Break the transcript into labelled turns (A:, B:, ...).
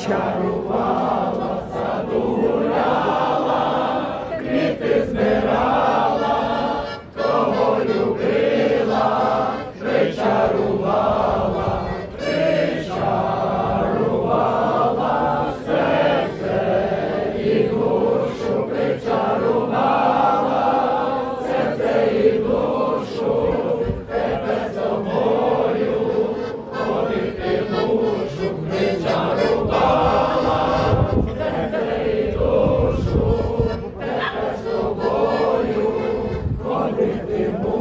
A: Чарувала, саду гуляла, квіти збирала, того любила, причарувала, причарувала серце і. You.